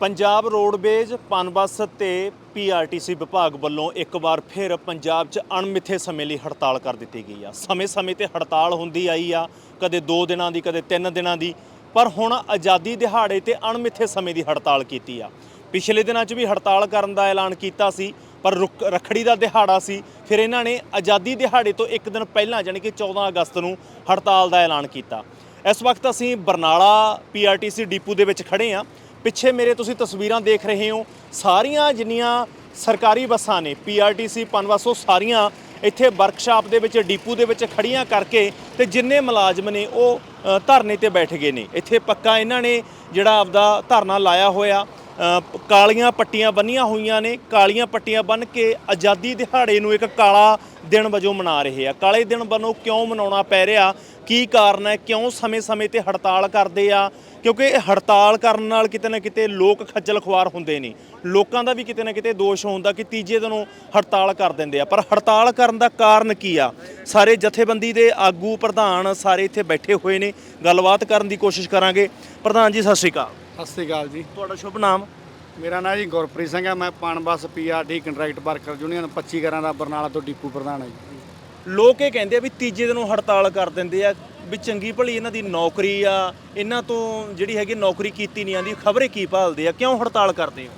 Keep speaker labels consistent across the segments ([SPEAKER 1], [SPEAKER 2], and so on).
[SPEAKER 1] Punjab roadways, Punbus ਤੇ PRTC ਵਿਭਾਗ ਵੱਲੋਂ ਇੱਕ ਵਾਰ ਫਿਰ ਪੰਜਾਬ 'ਚ ਅਣਮਿੱਥੇ ਸਮੇਂ ਲਈ ਹੜਤਾਲ ਕਰ ਦਿੱਤੀ ਗਈ ਆ। ਸਮੇਂ-ਸਮੇਂ ਤੇ ਹੜਤਾਲ ਹੁੰਦੀ ਆਈ ਆ, ਕਦੇ 2 ਦਿਨਾਂ ਦੀ, ਕਦੇ 3 ਦਿਨਾਂ ਦੀ, ਪਰ ਹੁਣ ਆਜ਼ਾਦੀ ਦਿਹਾੜੇ ਤੇ ਅਣਮਿੱਥੇ ਸਮੇਂ ਦੀ ਹੜਤਾਲ ਕੀਤੀ ਆ। ਪਿਛਲੇ ਦਿਨਾਂ 'ਚ ਵੀ ਹੜਤਾਲ ਕਰਨ ਦਾ ਐਲਾਨ ਕੀਤਾ ਸੀ, ਪਰ ਰੁਕ- ਰੱਖੜੀ ਦਾ ਦਿਹਾੜਾ ਸੀ, ਫਿਰ ਇਹਨਾਂ ਨੇ ਆਜ਼ਾਦੀ ਦਿਹਾੜੇ ਤੋਂ ਇੱਕ ਦਿਨ ਪਹਿਲਾਂ ਯਾਨੀ ਕਿ 14 ਅਗਸਤ ਨੂੰ ਹੜਤਾਲ ਦਾ ਐਲਾਨ ਕੀਤਾ। ਇਸ ਵਕਤ ਅਸੀਂ ਬਰਨਾਲਾ ਪੀਆਰਟੀਸੀ ਡਿਪੂ ਦੇ ਵਿੱਚ ਖੜੇ ਆ ਪਿੱਛੇ ਮੇਰੇ ਤੁਸੀਂ ਤਸਵੀਰਾਂ ਦੇਖ ਰਹੇ ਹੋ, ਸਾਰੀਆਂ ਜਿੰਨੀਆਂ ਸਰਕਾਰੀ ਬੱਸਾਂ ਨੇ ਪੀਆਰਟੀਸੀ ਪਨਬੱਸ ਉਹ ਸਾਰੀਆਂ ਇੱਥੇ ਵਰਕਸ਼ਾਪ ਦੇ ਵਿੱਚ, ਡੀਪੂ ਦੇ ਵਿੱਚ ਖੜੀਆਂ ਕਰਕੇ ਤੇ ਜਿੰਨੇ ਮੁਲਾਜ਼ਮ ਨੇ ਉਹ ਧਰਨੇ ਤੇ ਬੈਠ ਗਏ ਨੇ। ਇੱਥੇ ਪੱਕਾ ਇਹਨਾਂ ਨੇ ਜਿਹੜਾ ਆਪਦਾ ਧਰਨਾ ਲਾਇਆ ਹੋਇਆ। ਕਾਲੀਆਂ ਪੱਟੀਆਂ ਬੰਨੀਆਂ ਹੋਈਆਂ ਨੇ। ਕਾਲੀਆਂ ਪੱਟੀਆਂ ਬੰਨ ਕੇ ਆਜ਼ਾਦੀ ਦਿਹਾੜੇ ਨੂੰ ਇੱਕ ਕਾਲਾ ਦਿਨ ਵਜੋਂ ਮਨਾ ਰਹੇ ਆ। ਕਾਲੇ ਦਿਨ ਵੱਲੋਂ ਕਿਉਂ ਮਨਾਉਣਾ ਪੈ ਰਿਹਾ? ਕੀ ਕਾਰਨ ਹੈ? ਕਿਉਂ ਸਮੇਂ-ਸਮੇਂ ਤੇ ਹੜਤਾਲ ਕਰਦੇ ਆ? ਕਿਉਂਕਿ ਇਹ ਹੜਤਾਲ ਕਰਨ ਨਾਲ ਕਿਤੇ ਨਾ ਕਿਤੇ ਲੋਕ ਖੱਜਲ ਖੁਆਰ ਹੁੰਦੇ ਨੇ। ਲੋਕਾਂ ਦਾ ਵੀ ਕਿਤੇ ਨਾ ਕਿਤੇ ਦੋਸ਼ ਹੁੰਦਾ ਕਿ ਤੀਜੇ ਦਿਨੋਂ ਹੜਤਾਲ ਕਰ ਦਿੰਦੇ ਆ। ਪਰ ਹੜਤਾਲ ਕਰਨ ਦਾ ਕਾਰਨ ਕੀ ਆ? ਸਾਰੇ ਜਥੇਬੰਦੀ ਦੇ ਆਗੂ, ਪ੍ਰਧਾਨ ਸਾਰੇ ਇੱਥੇ ਬੈਠੇ ਹੋਏ ਨੇ। ਗੱਲਬਾਤ ਕਰਨ ਦੀ ਕੋਸ਼ਿਸ਼ ਕਰਾਂਗੇ। ਪ੍ਰਧਾਨ ਜੀ, ਸਤਿ ਸ਼੍ਰੀ ਅਕਾਲ।
[SPEAKER 2] ਸਤਿ ਸ੍ਰੀ ਅਕਾਲ ਜੀ।
[SPEAKER 1] ਤੁਹਾਡਾ ਸ਼ੁਭ ਨਾਮ?
[SPEAKER 2] ਮੇਰਾ ਨਾਮ ਜੀ ਗੁਰਪ੍ਰੀਤ ਸਿੰਘ ਹੈ ਮੈਂ Punbus PRT contract worker union 25 ਘਰਾਂ ਦਾ ਬਰਨਾਲਾ ਤੋਂ ਡਿਪੂ ਪ੍ਰਧਾਨ ਹਾਂ ਜੀ।
[SPEAKER 1] ਲੋਕ ਇਹ ਕਹਿੰਦੇ ਆ ਵੀ ਤੀਜੇ ਦਿਨੋਂ ਹੜਤਾਲ ਕਰ ਦਿੰਦੇ ਆ ਵੀ ਚੰਗੀ ਭਲੀ ਇਹਨਾਂ ਦੀ ਨੌਕਰੀ ਆ ਇਹਨਾਂ ਤੋਂ ਜਿਹੜੀ ਹੈਗੀ ਨੌਕਰੀ ਕੀਤੀ ਨਹੀਂ ਆਂਦੀ ਖਬਰੇ ਕੀ ਭਾਲਦੇ ਆ ਕਿਉਂ ਹੜਤਾਲ ਕਰਦੇ ਹੋ?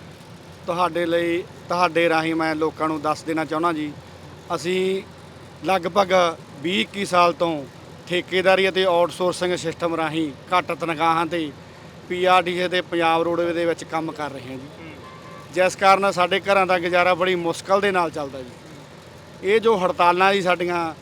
[SPEAKER 2] ਤੁਹਾਡੇ ਲਈ ਤੁਹਾਡੇ ਰਾਹੀਂ ਮੈਂ ਲੋਕਾਂ ਨੂੰ ਦੱਸ ਦੇਣਾ ਚਾਹੁੰਦਾ ਜੀ ਅਸੀਂ ਲਗਭਗ 20-21 ਸਾਲ ਤੋਂ ਠੇਕੇਦਾਰੀ ਅਤੇ ਆਊਟਸੋਰਸਿੰਗ ਸਿਸਟਮ ਰਾਹੀਂ ਘੱਟ ਤਨਖਾਹਾਂ ਤੇ ਪੀਆਰਟੀਏ ਤੇ ਪੰਜਾਬ ਰੋਡਵੇ ਦੇ ਵਿੱਚ ਕੰਮ ਕਰ ਰਹੇ ਹਾਂ ਜੀ। ਜਿਸ ਕਾਰਨ ਸਾਡੇ ਘਰਾਂ ਦਾ ਗੁਜ਼ਾਰਾ ਬੜੀ ਮੁਸ਼ਕਲ ਦੇ ਨਾਲ ਚੱਲਦਾ ਜੀ। ਇਹ ਜੋ ਹੜਤਾਲਾਂ ਜੀ ਸਾਡੀਆਂ,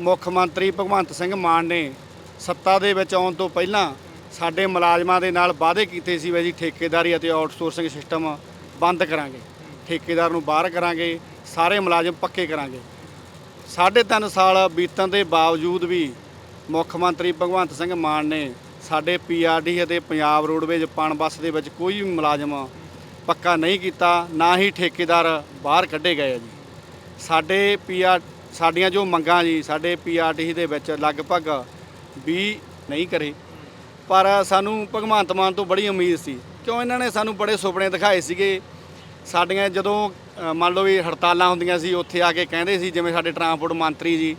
[SPEAKER 2] ਮੁੱਖ ਮੰਤਰੀ ਭਗਵੰਤ ਸਿੰਘ ਮਾਨ ਨੇ ਸੱਤਾ ਦੇ ਵਿੱਚ ਆਉਣ ਤੋਂ ਪਹਿਲਾਂ ਸਾਡੇ ਮੁਲਾਜ਼ਮਾਂ ਦੇ ਨਾਲ ਵਾਅਦੇ ਕੀਤੇ ਸੀ ਵੀ ਜੀ ਠੇਕੇਦਾਰੀ ਅਤੇ ਆਊਟਸੋਰਸਿੰਗ ਸਿਸਟਮ ਬੰਦ ਕਰਾਂਗੇ। ਠੇਕੇਦਾਰ ਨੂੰ ਬਾਹਰ ਕਰਾਂਗੇ, ਸਾਰੇ ਮੁਲਾਜ਼ਮ ਪੱਕੇ ਕਰਾਂਗੇ। ਸਾਢੇ ਤਿੰਨ ਸਾਲ ਬੀਤਣ ਦੇ ਬਾਵਜੂਦ ਵੀ ਮੁੱਖ ਮੰਤਰੀ ਭਗਵੰਤ ਸਿੰਘ ਮਾਨ ਨੇ ਸਾਡੇ ਪੀਆਰਡੀ ਅਤੇ ਪੰਜਾਬ ਰੋਡਵੇਜ਼ ਪਣਬੱਸ ਦੇ ਵਿੱਚ ਕੋਈ ਵੀ ਮੁਲਾਜ਼ਮ ਪੱਕਾ ਨਹੀਂ ਕੀਤਾ, ਨਾ ਹੀ ਠੇਕੇਦਾਰ ਬਾਹਰ ਕੱਢੇ ਗਏ ਆ ਜੀ। ਸਾਡੇ ਪੀਆਰ, ਸਾਡੀਆਂ ਜੋ ਮੰਗਾਂ ਜੀ, ਸਾਡੇ ਪੀਆਰਟੀ ਦੇ ਵਿੱਚ ਲਗਭਗ 20 ਨਹੀਂ ਕਰੇ। ਪਰ ਸਾਨੂੰ ਭਗਵੰਤ ਮਾਨ ਤੋਂ ਬੜੀ ਉਮੀਦ ਸੀ। ਕਿਉਂ ਇਹਨਾਂ ਨੇ ਸਾਨੂੰ ਬੜੇ ਸੁਪਨੇ ਦਿਖਾਏ ਸੀਗੇ? ਸਾਡੀਆਂ ਜਦੋਂ ਮੰਨ ਲਓ ਵੀ ਹੜਤਾਲਾਂ ਹੁੰਦੀਆਂ ਸੀ, ਉੱਥੇ ਆ ਕੇ ਕਹਿੰਦੇ ਸੀ, ਜਿਵੇਂ ਸਾਡੇ ਟਰਾਂਸਪੋਰਟ ਮੰਤਰੀ ਜੀ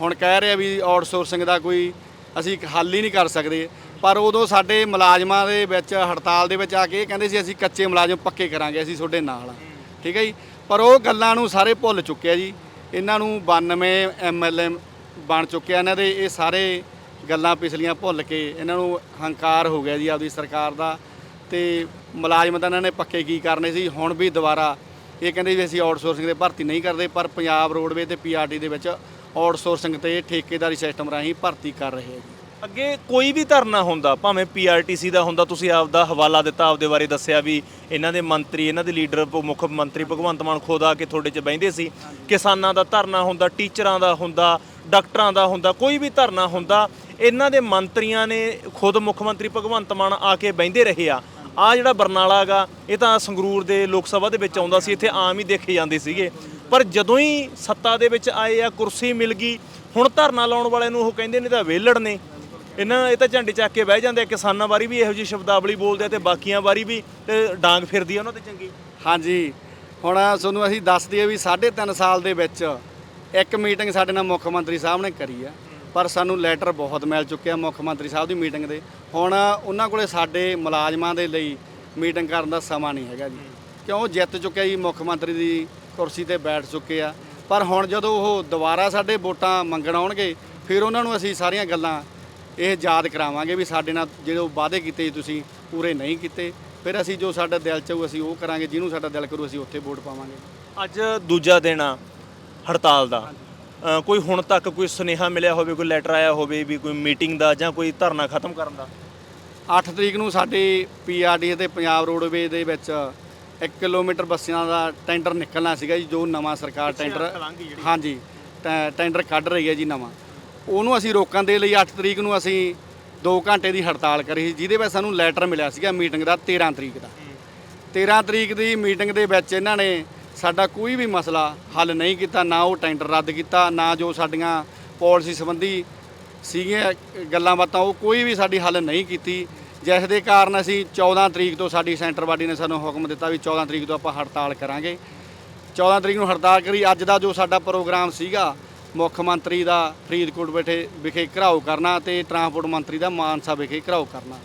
[SPEAKER 2] ਹੁਣ ਕਹਿ ਰਹੇ ਆ ਵੀ ਆਊਟਸੋਰਸਿੰਗ ਦਾ ਕੋਈ ਅਸੀਂ ਹੱਲ ਹੀ ਨਹੀਂ ਕਰ ਸਕਦੇ। ਪਰ ਉਦੋਂ ਸਾਡੇ ਮੁਲਾਜ਼ਮਾਂ ਦੇ ਵਿੱਚ, ਹੜਤਾਲ ਦੇ ਵਿੱਚ ਆ ਕੇ ਇਹ ਕਹਿੰਦੇ ਸੀ, ਅਸੀਂ ਕੱਚੇ ਮੁਲਾਜ਼ਮ ਪੱਕੇ ਕਰਾਂਗੇ, ਅਸੀਂ ਤੁਹਾਡੇ ਨਾਲ ਆ। ਠੀਕ ਹੈ ਜੀ? ਪਰ ਉਹ ਗੱਲਾਂ ਨੂੰ ਸਾਰੇ ਭੁੱਲ ਚੁੱਕਿਆ ਜੀ। ਇਹਨਾਂ ਨੂੰ 92 ਐਮਐਲਏ ਬਣ ਚੁੱਕਿਆ, ਇਹਨਾਂ ਦੇ ਇਹ ਸਾਰੇ ਗੱਲਾਂ ਪਿਛਲੀਆਂ ਭੁੱਲ ਕੇ ਇਹਨਾਂ ਨੂੰ ਹੰਕਾਰ ਹੋ ਗਿਆ ਜੀ ਆਪਦੀ ਸਰਕਾਰ ਦਾ। ਤੇ ਮੁਲਾਜ਼ਮ ਤਾਂ ਇਹਨਾਂ ਨੇ ਪੱਕੇ ਕੀ ਕਰਨੇ ਸੀ? ਹੁਣ ਵੀ ਦੁਬਾਰਾ ਇਹ ਕਹਿੰਦੇ ਵੀ ਅਸੀਂ ਆਊਟਸੋਰਸਿੰਗ ਦੇ ਭਰਤੀ ਨਹੀਂ ਕਰਦੇ, ਪਰ ਪੰਜਾਬ ਰੋਡਵੇ ਤੇ ਪੀਆਰਟੀ ਦੇ ਵਿੱਚ ਆਊਟਸੋਰਸਿੰਗ ਤੇ ਠੇਕੇਦਾਰੀ ਸਿਸਟਮ ਰਾਹੀਂ ਭਰਤੀ ਕਰ ਰਹੇ ਆ ਜੀ।
[SPEAKER 1] ਅੱਗੇ ਕੋਈ ਵੀ ਧਰਨਾ ਹੁੰਦਾ ਭਾਵੇਂ ਪੀਆਰਟੀਸੀ ਦਾ ਹੁੰਦਾ ਤੁਸੀਂ ਆਪ ਦਾ ਹਵਾਲਾ ਦਿੱਤਾ ਆਪਦੇ ਬਾਰੇ ਦੱਸਿਆ ਵੀ ਇਹਨਾਂ ਦੇ ਮੰਤਰੀ ਇਹਨਾਂ ਦੇ ਲੀਡਰ ਮੁੱਖ ਮੰਤਰੀ ਭਗਵੰਤ ਮਾਨ ਖੁਦ ਆ ਕੇ ਤੁਹਾਡੇ 'ਚ ਬਹਿੰਦੇ ਸੀ। ਕਿਸਾਨਾਂ ਦਾ ਧਰਨਾ ਹੁੰਦਾ ਟੀਚਰਾਂ ਦਾ ਹੁੰਦਾ ਡਾਕਟਰਾਂ ਦਾ ਹੁੰਦਾ ਕੋਈ ਵੀ ਧਰਨਾ ਹੁੰਦਾ ਇਹਨਾਂ ਦੇ ਮੰਤਰੀਆਂ ਨੇ ਖੁਦ ਮੁੱਖ ਮੰਤਰੀ ਭਗਵੰਤ ਮਾਨ ਆ ਕੇ ਬਹਿੰਦੇ ਰਹੇ ਆ। ਆ ਜਿਹੜਾ ਬਰਨਾਲਾ ਗਾ ਇਹ ਤਾਂ ਸੰਗਰੂਰ ਦੇ ਲੋਕ ਸਭਾ ਦੇ ਵਿੱਚ ਆਉਂਦਾ ਸੀ ਇੱਥੇ ਆਮ ਹੀ ਦੇਖੇ ਜਾਂਦੇ ਸੀਗੇ। ਪਰ ਜਦੋਂ ਹੀ ਸੱਤਾ ਦੇ ਵਿੱਚ ਆਏ ਆ ਕੁਰਸੀ ਮਿਲ ਗਈ ਹੁਣ ਧਰਨਾ ਲਾਉਣ ਵਾਲਿਆਂ ਨੂੰ ਉਹ ਕਹਿੰਦੇ ਨੇ ਤਾਂ ਵੇਲੜ ਨੇ। ਇਹਨਾਂ ਇਹ ਤਾਂ ਝੰਡੇ ਚੱਕ ਕੇ ਬਹਿ ਜਾਂਦੇ ਆ, ਕਿਸਾਨਾਂ ਬਾਰੇ ਵੀ ਇਹੋ ਜਿਹੀ ਸ਼ਬਦਾਵਲੀ ਬੋਲਦੇ ਆ ਤੇ ਬਾਕੀਆਂ ਬਾਰੇ ਵੀ ਤੇ ਡਾਂਗ ਫਿਰਦੀ ਆ ਉਹਨਾਂ ਤੇ ਚੰਗੀ।
[SPEAKER 2] ਹਾਂਜੀ, ਹੁਣ ਤੁਹਾਨੂੰ ਅਸੀਂ ਦੱਸ ਦਈਏ ਵੀ 3.5 ਸਾਲ ਦੇ ਵਿੱਚ ਇੱਕ ਮੀਟਿੰਗ ਸਾਡੇ ਨਾਲ ਮੁੱਖ ਮੰਤਰੀ ਸਾਹਿਬ ਨੇ ਕਰੀ ਆ, ਪਰ ਸਾਨੂੰ ਲੈਟਰ ਬਹੁਤ ਮਿਲ ਚੁੱਕਿਆ ਮੁੱਖ ਮੰਤਰੀ ਸਾਹਿਬ ਦੀ ਮੀਟਿੰਗ ਦੇ। ਹੁਣ ਉਹਨਾਂ ਕੋਲੇ ਸਾਡੇ ਮੁਲਾਜ਼ਮਾਂ ਦੇ ਲਈ ਮੀਟਿੰਗ ਕਰਨ ਦਾ ਸਮਾਂ ਨਹੀਂ ਹੈਗਾ ਜੀ। ਕਿਉਂ? ਜਿੱਤ ਚੁੱਕਿਆ ਜੀ, ਮੁੱਖ ਮੰਤਰੀ ਦੀ ਕੁਰਸੀ ਤੇ ਬੈਠ ਚੁੱਕੇ ਆ। ਪਰ ਹੁਣ ਜਦੋਂ ਉਹ ਦੁਬਾਰਾ ਸਾਡੇ ਵੋਟਾਂ ਮੰਗਣ ਆਉਣਗੇ, ਫਿਰ ਉਹਨਾਂ ਨੂੰ ਅਸੀਂ ਸਾਰੀਆਂ ਗੱਲਾਂ ਇਹ ਯਾਦ ਕਰਾਵਾਂਗੇ ਵੀ ਸਾਡੇ ਨਾਲ ਜਿਹੜੇ ਵਾਅਦੇ ਕੀਤੇ ਤੁਸੀਂ ਪੂਰੇ ਨਹੀਂ ਕੀਤੇ। ਫਿਰ ਅਸੀਂ ਜੋ ਸਾਡਾ ਦਿਲ ਚ ਹੋਊ ਅਸੀਂ ਉਹ ਕਰਾਂਗੇ ਜਿਹਨੂੰ ਸਾਡਾ ਦਿਲ ਕਰੂ ਅਸੀਂ ਉੱਥੇ ਵੋਟ ਪਾਵਾਂਗੇ।
[SPEAKER 1] ਅੱਜ ਦੂਜਾ ਦਿਨ ਆ ਹੜਤਾਲ ਦਾ। ਅ, ਕੋਈ ਹੁਣ ਤੱਕ ਕੋਈ ਸੁਨੇਹਾ ਮਿਲਿਆ ਹੋਵੇ ਕੋਈ ਲੈਟਰ ਆਇਆ ਹੋਵੇ ਵੀ ਕੋਈ ਮੀਟਿੰਗ ਦਾ ਜਾਂ ਕੋਈ ਧਰਨਾ ਖਤਮ ਕਰਨ ਦਾ?
[SPEAKER 2] 8 ਤਰੀਕ ਨੂੰ ਸਾਡੇ ਪੀਆਰਡੀ ਤੇ ਪੰਜਾਬ ਰੋਡਵੇ ਦੇ ਵਿੱਚ 1 ਕਿਲੋਮੀਟਰ ਬੱਸਾਂ ਦਾ ਟੈਂਡਰ ਨਿਕਲਣਾ ਸੀਗਾ ਜੀ ਜੋ ਨਵਾਂ ਸਰਕਾਰ ਟੈਂਡਰ। ਹਾਂਜੀ ਟੈ- ਟੈਂਡਰ ਕੱਢ ਰਹੀ ਹੈ ਜੀ ਨਵਾਂ। ਉਹਨੂੰ ਅਸੀਂ ਰੋਕਣ ਦੇ ਲਈ 8 ਤਰੀਕ ਨੂੰ ਅਸੀਂ 2 ਘੰਟੇ ਦੀ ਹੜਤਾਲ ਕਰੀ ਸੀ, ਜਿਹਦੇ ਵਿੱਚ ਸਾਨੂੰ ਲੈਟਰ ਮਿਲਿਆ ਸੀਗਾ ਮੀਟਿੰਗ ਦਾ 13 ਤਰੀਕ ਦਾ। 13 ਤਰੀਕ ਦੀ ਮੀਟਿੰਗ ਦੇ ਵਿੱਚ ਇਹਨਾਂ ਨੇ ਸਾਡਾ ਕੋਈ ਵੀ ਮਸਲਾ ਹੱਲ ਨਹੀਂ ਕੀਤਾ, ਨਾ ਉਹ ਟੈਂਡਰ ਰੱਦ ਕੀਤਾ, ਨਾ ਜੋ ਸਾਡੀਆਂ ਪਾਲਿਸੀ ਸੰਬੰਧੀ ਸੀਗੀਆਂ ਗੱਲਾਂ ਬਾਤਾਂ, ਉਹ ਕੋਈ ਵੀ ਸਾਡੀ ਹੱਲ ਨਹੀਂ ਕੀਤੀ। ਜਿਸ ਦੇ ਕਾਰਨ ਅਸੀਂ 14 ਤਰੀਕ ਤੋਂ ਸਾਡੀ ਸੈਂਟਰ ਬਾਡੀ ਨੇ ਸਾਨੂੰ ਹੁਕਮ ਦਿੱਤਾ ਵੀ 14 ਤਰੀਕ ਤੋਂ ਆਪਾਂ ਹੜਤਾਲ ਕਰਾਂਗੇ। 14 ਤਰੀਕ ਨੂੰ ਹੜਤਾਲ ਕਰੀ, ਅੱਜ ਦਾ ਜੋ ਸਾਡਾ ਪ੍ਰੋਗਰਾਮ ਸੀਗਾ ਮੁੱਖ ਮੰਤਰੀ ਦਾ ਫਰੀਦਕੋਟ ਵਿਖੇ ਵਿਖੇ ਘਰਾਓ ਕਰਨਾ ਤੇ ਟਰਾਂਸਪੋਰਟ ਮੰਤਰੀ ਦਾ ਮਾਨਸਾ ਵਿਖੇ ਘਰਾਓ ਕਰਨਾ।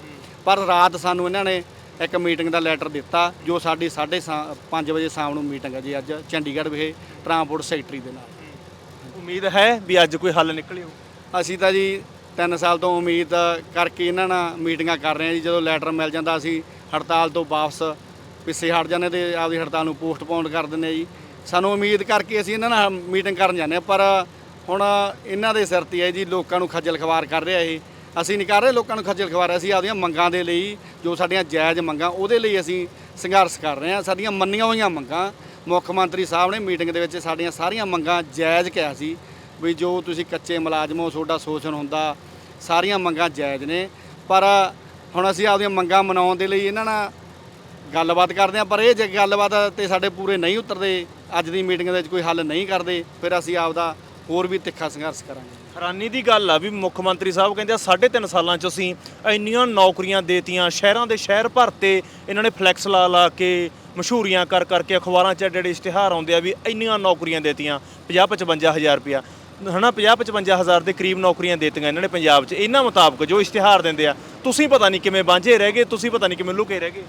[SPEAKER 2] ਪਰ ਰਾਤ ਸਾਨੂੰ ਇਹਨਾਂ ਨੇ ਇੱਕ ਮੀਟਿੰਗ ਦਾ ਲੈਟਰ ਦਿੱਤਾ ਜੋ ਸਾਡੀ 5:30 ਵਜੇ ਸ਼ਾਮ ਨੂੰ ਮੀਟਿੰਗ ਹੈ ਜੀ ਅੱਜ ਚੰਡੀਗੜ੍ਹ ਵਿਖੇ ਟਰਾਂਸਪੋਰਟ ਸੈਕਟਰੀ ਦੇ ਨਾਲ।
[SPEAKER 1] ਉਮੀਦ ਹੈ ਵੀ ਅੱਜ ਕੋਈ ਹੱਲ ਨਿਕਲਿਓ
[SPEAKER 2] ਅਸੀਂ ਤਾਂ ਜੀ 3 ਸਾਲ ਤੋਂ ਉਮੀਦ ਕਰਕੇ ਇਹਨਾਂ ਨਾਲ ਮੀਟਿੰਗਾਂ ਕਰ ਰਹੇ ਹਾਂ ਜੀ ਜਦੋਂ ਲੈਟਰ ਮਿਲ ਜਾਂਦਾ ਅਸੀਂ ਹੜਤਾਲ ਤੋਂ ਵਾਪਸ ਪਿੱਛੇ ਹਟ ਜਾਂਦੇ ਤੇ ਆਪਦੀ ਹੜਤਾਲ ਨੂੰ ਪੋਸਟਪੋਨ ਕਰ ਦਿੰਦੇ ਜੀ। ਸਾਨੂੰ ਉਮੀਦ ਕਰਕੇ ਅਸੀਂ ਇਹਨਾਂ ਨਾਲ ਮੀਟਿੰਗ ਕਰਨ ਜਾਂਦੇ ਹਾਂ ਪਰ ਹੁਣ ਇਹਨਾਂ ਦੇ ਸਿਰ ਤੇ ਹੈ ਜੀ, ਲੋਕਾਂ ਨੂੰ ਖੱਜਲ ਖਵਾਰ ਕਰ ਰਿਹਾ ਇਹ। ਅਸੀਂ ਨਹੀਂ ਕਰ ਰਹੇ, ਲੋਕਾਂ ਨੂੰ ਖੱਜਲ ਖਵਾਰ ਅਸੀਂ ਆਪਦੀਆਂ ਮੰਗਾਂ ਦੇ ਲਈ, ਜੋ ਸਾਡੀਆਂ ਜਾਇਜ਼ ਮੰਗਾਂ, ਉਹਦੇ ਲਈ ਅਸੀਂ ਸੰਘਰਸ਼ ਕਰ ਰਹੇ ਹਾਂ। ਸਾਡੀਆਂ ਮੰਨੀਆਂ ਹੋਈਆਂ ਮੰਗਾਂ, ਮੁੱਖ ਮੰਤਰੀ ਸਾਹਿਬ ਨੇ ਮੀਟਿੰਗ ਦੇ ਵਿੱਚ ਸਾਡੀਆਂ ਸਾਰੀਆਂ ਮੰਗਾਂ ਜਾਇਜ਼ ਕਿਹਾ ਸੀ ਵੀ ਜੋ ਤੁਸੀਂ ਕੱਚੇ ਮੁਲਾਜ਼ਮ ਹੋ, ਤੁਹਾਡਾ ਸ਼ੋਸ਼ਣ ਹੁੰਦਾ, ਸਾਰੀਆਂ ਮੰਗਾਂ ਜਾਇਜ਼ ਨੇ। ਪਰ ਹੁਣ ਅਸੀਂ ਆਪਦੀਆਂ ਮੰਗਾਂ ਮਨਾਉਣ ਦੇ ਲਈ ਇਹਨਾਂ ਨਾਲ ਗੱਲਬਾਤ ਕਰਦੇ ਹਾਂ। ਪਰ ਇਹ ਜੇ ਗੱਲਬਾਤ ਤੇ ਸਾਡੇ ਪੂਰੇ ਨਹੀਂ ਉਤਰਦੇ, ਅੱਜ ਦੀ ਮੀਟਿੰਗ ਦੇ ਵਿੱਚ ਕੋਈ ਹੱਲ ਨਹੀਂ ਕਰਦੇ, ਫਿਰ ਅਸੀਂ ਆਪਦਾ ਹੋਰ ਵੀ ਤਿੱਖਾ ਸੰਘਰਸ਼ ਕਰਾਂਗੇ।
[SPEAKER 1] ਹੈਰਾਨੀ ਦੀ ਗੱਲ ਆ ਵੀ ਮੁੱਖ ਮੰਤਰੀ ਸਾਹਿਬ ਕਹਿੰਦੇ ਆ ਸਾਢੇ ਤਿੰਨ ਸਾਲਾਂ 'ਚ ਅਸੀਂ ਇੰਨੀਆਂ ਨੌਕਰੀਆਂ ਦੇਤੀਆਂ ਸ਼ਹਿਰਾਂ ਦੇ ਸ਼ਹਿਰ ਭਰਤੇ ਇਹਨਾਂ ਨੇ ਫਲੈਕਸ ਲਾ ਲਾ ਕੇ ਮਸ਼ਹੂਰੀਆਂ ਕਰ ਕਰਕੇ ਅਖਬਾਰਾਂ 'ਚ ਜਿਹੜੇ ਇਸ਼ਤਿਹਾਰ ਆਉਂਦੇ ਆ ਵੀ ਇੰਨੀਆਂ ਨੌਕਰੀਆਂ ਦੇਤੀਆਂ 50 55000 ਰੁਪਇਆ। ਹਨਾ 50 55000 ਦੇ ਕਰੀਬ ਨੌਕਰੀਆਂ ਦੇਤੀਆਂ ਇਹਨਾਂ ਨੇ ਪੰਜਾਬ 'ਚ। ਇਹਨਾਂ ਮੁਤਾਬਕ ਜੋ ਇਸ਼ਤਿਹਾਰ ਦਿੰਦੇ ਆ ਤੁਸੀਂ ਪਤਾ ਨਹੀਂ ਕਿਵੇਂ ਵਾਂਝੇ ਰਹਿ ਗਏ ਤੁਸੀਂ ਪਤਾ ਨਹੀਂ ਕਿਵੇਂ ਲੁਕੇ ਰਹਿ ਗਏ।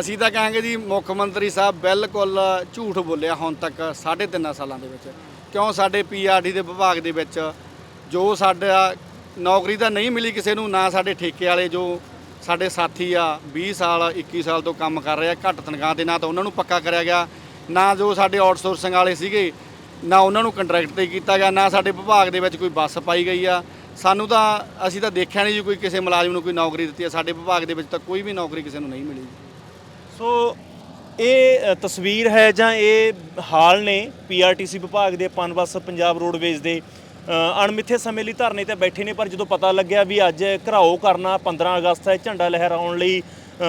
[SPEAKER 2] ਅਸੀਂ ਤਾਂ ਕਹਾਂਗੇ ਜੀ ਮੁੱਖ ਮੰਤਰੀ ਸਾਹਿਬ ਬਿਲਕੁਲ ਝੂਠ ਬੋਲਿਆ ਹੁਣ ਤੱਕ ਸਾਢੇ ਤਿੰਨ ਸਾਲਾਂ ਦੇ ਵਿੱਚ। ਕਿਉਂ ਸਾਡੇ ਪੀਆਰਡੀ ਦੇ ਵਿਭਾਗ ਦੇ ਵਿੱਚ ਜੋ ਸਾਡਾ ਨੌਕਰੀ ਤਾਂ ਨਹੀਂ ਮਿਲੀ ਕਿਸੇ ਨੂੰ, ਨਾ ਸਾਡੇ ਠੇਕੇ ਵਾਲੇ ਜੋ ਸਾਡੇ ਸਾਥੀ ਆ 20 ਸਾਲ 21 ਸਾਲ ਤੋਂ ਕੰਮ ਕਰ ਰਹੇ ਆ, ਘੱਟ ਤਨਖਾਹ ਤੇ ਨਾ ਤਾਂ ਉਹਨਾਂ ਨੂੰ ਪੱਕਾ ਕਰਿਆ ਗਿਆ, ਨਾ ਜੋ ਸਾਡੇ ਆਊਟਸੋਰਸਿੰਗ ਵਾਲੇ ਸੀਗੇ, ਨਾ ਉਹਨਾਂ ਨੂੰ ਕੰਟਰੈਕਟ ਤੇ ਕੀਤਾ ਗਿਆ, ਨਾ ਸਾਡੇ ਵਿਭਾਗ ਦੇ ਵਿੱਚ ਕੋਈ ਬੱਸ ਪਾਈ ਗਈ ਆ। ਸਾਨੂੰ ਤਾਂ, ਅਸੀਂ ਤਾਂ ਦੇਖਿਆ ਨਹੀਂ ਜੀ ਕੋਈ ਕਿਸੇ ਮੁਲਾਜ਼ਮ ਨੂੰ ਕੋਈ ਨੌਕਰੀ ਦਿੱਤੀ ਆ, ਸਾਡੇ ਵਿਭਾਗ ਦੇ ਵਿੱਚ ਤਾਂ ਕੋਈ ਵੀ ਨੌਕਰੀ ਕਿਸੇ ਨੂੰ ਨਹੀਂ ਮਿਲੀ।
[SPEAKER 1] ਸੋ ਇਹ ਤਸਵੀਰ ਹੈ ਜਾਂ ਇਹ ਹਾਲ ਨੇ ਪੀਆਰਟੀਸੀ ਵਿਭਾਗ ਦੇ ਪਨਬਸ ਪੰਜਾਬ ਰੋਡਵੇਜ਼ ਦੇ। ਅਣਮਿੱਥੇ ਸਮੇਂ ਲਈ ਧਰਨੇ ਤੇ ਬੈਠੇ ਨੇ, ਪਰ ਜਦੋਂ ਪਤਾ ਲੱਗਿਆ ਵੀ ਅੱਜ ਘਰਾਓ ਕਰਨਾ 15 ਅਗਸਤ ਹੈ, ਝੰਡਾ ਲਹਿਰਾਉਣ ਲਈ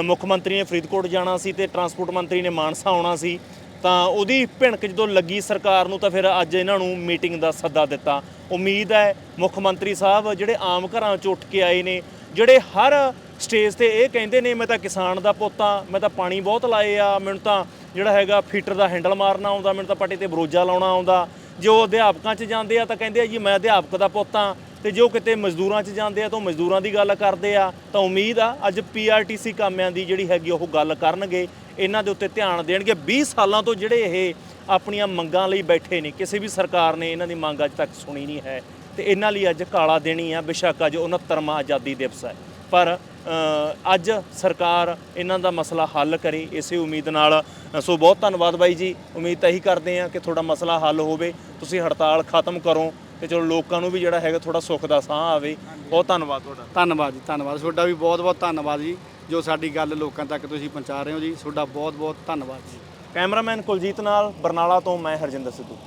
[SPEAKER 1] ਮੁੱਖ ਮੰਤਰੀ ਨੇ ਫਰੀਦਕੋਟ ਜਾਣਾ ਸੀ ਤੇ ਟਰਾਂਸਪੋਰਟ ਮੰਤਰੀ ਨੇ ਮਾਨਸਾ ਆਉਣਾ ਸੀ, ਤਾਂ ਉਹਦੀ ਭਿਣਕ ਜਦੋਂ ਲੱਗੀ ਸਰਕਾਰ ਨੂੰ ਤਾਂ ਫਿਰ ਅੱਜ ਇਹਨਾਂ ਨੂੰ ਮੀਟਿੰਗ ਦਾ ਸੱਦਾ ਦਿੱਤਾ। ਉਮੀਦ ਹੈ ਮੁੱਖ ਮੰਤਰੀ ਸਾਹਿਬ ਜਿਹੜੇ ਆਮ ਘਰਾਂ 'ਚ ਉੱਠ ਕੇ ਆਏ ਨੇ, ਜਿਹੜੇ ਹਰ ਸਟੇਜ ਤੇ ਇਹ ਕਹਿੰਦੇ ਨੇ, ਮੈਂ ਤਾਂ ਕਿਸਾਨ ਦਾ ਪੁੱਤਾਂ ਮੈਂ ਤਾਂ ਪਾਣੀ ਬਹੁਤ ਲਾਏ ਆ, ਮੈਨੂੰ ਤਾਂ ਜਿਹੜਾ ਹੈਗਾ ਫੀਟਰ ਦਾ ਹੈਂਡਲ ਮਾਰਨਾ ਆਉਂਦਾ, ਮੈਨੂੰ ਤਾਂ ਪੱਟੇ ਤੇ ਬਰੋਜਾ ਲਾਉਣਾ ਆਉਂਦਾ। ਜੋ ਅਧਿਆਪਕਾਂ 'ਚ ਜਾਂਦੇ ਆ ਤਾਂ ਕਹਿੰਦੇ ਆ ਜੀ, ਮੈਂ ਅਧਿਆਪਕ ਦਾ ਪੁੱਤਾਂ ਤੇ ਜੋ ਕਿਤੇ ਮਜ਼ਦੂਰਾਂ 'ਚ ਜਾਂਦੇ ਆ ਤਾਂ ਉਹ ਮਜ਼ਦੂਰਾਂ ਦੀ ਗੱਲ ਕਰਦੇ ਆ। ਤਾਂ ਉਮੀਦ ਆ, ਅੱਜ ਪੀਆਰਟੀਸੀ ਕਾਮਿਆਂ ਦੀ ਜਿਹੜੀ ਹੈਗੀ ਉਹ ਗੱਲ ਕਰਨਗੇ। ਇਹਨਾਂ ਦੇ ਉੱਤੇ ਧਿਆਨ ਦੇਣਗੇ। 20 ਸਾਲਾਂ ਤੋਂ ਜਿਹੜੇ ਇਹ ਆਪਣੀਆਂ ਮੰਗਾਂ ਲਈ ਬੈਠੇ ਨੇ, ਕਿਸੇ ਵੀ ਸਰਕਾਰ ਨੇ ਇਹਨਾਂ ਦੀ ਮੰਗ ਅੱਜ ਤੱਕ ਸੁਣੀ ਨਹੀਂ ਹੈ। ਤੇ ਇਹਨਾਂ ਲਈ ਅੱਜ ਕਾਲਾ ਦੇਣੀ ਆ, ਬੇਸ਼ੱਕ ਅੱਜ 69ਵਾਂ ਆਜ਼ਾਦੀ ਦਿਵਸ ਹੈ। ਪਰ ਅੱਜ ਸਰਕਾਰ ਇਹਨਾਂ ਦਾ ਮਸਲਾ ਹੱਲ ਕਰੇ ਇਸੇ ਉਮੀਦ ਨਾਲ। ਸੋ ਬਹੁਤ ਧੰਨਵਾਦ ਬਾਈ ਜੀ। ਉਮੀਦ ਤਾਂ ਇਹੀ ਕਰਦੇ ਆ ਕਿ ਤੁਹਾਡਾ ਮਸਲਾ ਹੱਲ ਹੋਵੇ। ਤੁਸੀਂ ਹੜਤਾਲ ਖਤਮ ਕਰੋ ਤੇ ਚਲੋ ਲੋਕਾਂ ਨੂੰ ਵੀ ਜਿਹੜਾ ਹੈਗਾ ਥੋੜਾ ਸੁੱਖ ਦਾ ਸਾਹ ਆਵੇ। ਬਹੁਤ ਧੰਨਵਾਦ ਤੁਹਾਡਾ।
[SPEAKER 2] ਧੰਨਵਾਦ ਜੀ ਧੰਨਵਾਦ। ਤੁਹਾਡਾ ਵੀ ਬਹੁਤ ਬਹੁਤ ਧੰਨਵਾਦ ਜੀ ਜੋ ਸਾਡੀ ਗੱਲ ਲੋਕਾਂ ਤੱਕ ਤੁਸੀਂ ਪਹੁੰਚਾ ਰਹੇ ਹੋ ਜੀ। ਤੁਹਾਡਾ ਬਹੁਤ ਬਹੁਤ ਧੰਨਵਾਦ ਜੀ।
[SPEAKER 1] ਕੈਮਰਾਮੈਨ ਕੁਲਜੀਤ ਨਾਲ ਬਰਨਾਲਾ ਤੋਂ ਮੈਂ ਹਰਜਿੰਦਰ ਸਿੱਧੂ।